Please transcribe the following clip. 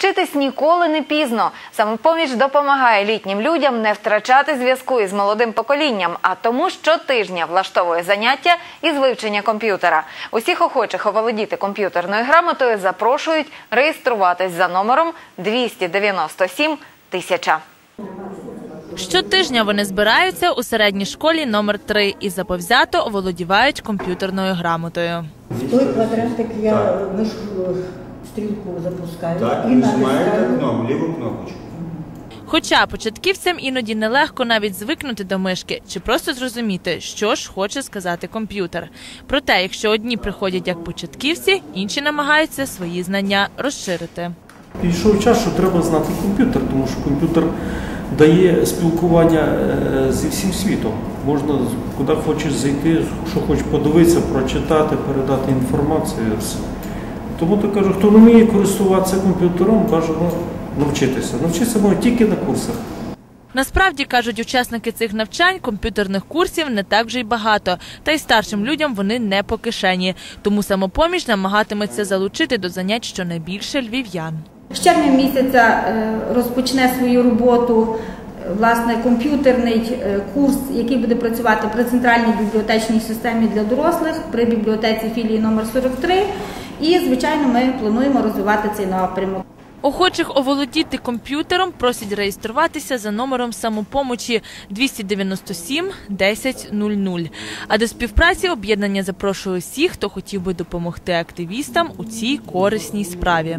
Вчитись ніколи не пізно. Самопоміч допомагає літнім людям не втрачати зв'язку із молодим поколінням, а тому щотижня влаштовує заняття із вивчення комп'ютера. Усіх охочих оволодіти комп'ютерною грамотою запрошують реєструватись за номером 297 тисяча. Щотижня вони збираються у середній школі номер 3 і заповзято оволодівають комп'ютерною грамотою. В той квадратик я стрілку запускаю Так, і нажимаєте натискаю. кнопку, ліву кнопочку. Хоча початківцям іноді нелегко навіть звикнути до мишки чи просто зрозуміти, що ж хоче сказати комп'ютер. Проте, якщо одні приходять як початківці, інші намагаються свої знання розширити. Підійшов час, що треба знати комп'ютер, тому що комп'ютер дає спілкування е, зі всім світом. Можна з- куди хочеш зайти, що хочеш подивитися, прочитати, передати інформацію. Все. Тому то кажу, хто не вміє користуватися комп'ютером, кажу, ну, навчитися. Навчитися можна тільки на курсах. Насправді кажуть учасники цих навчань, комп'ютерних курсів не так вже й багато, та й старшим людям вони не по кишені. Тому самопоміч намагатиметься залучити до занять щонайбільше львів'ян. З червня місяця е, розпочне свою роботу е, власне комп'ютерний е, курс, який буде працювати при центральній бібліотечній системі для дорослих при бібліотеці філії номер 43. І звичайно, ми плануємо розвивати цей напрямок. Охочих оволодіти комп'ютером просять реєструватися за номером самопомочі 297 1000. А до співпраці об'єднання запрошує всіх, хто хотів би допомогти активістам у цій корисній справі.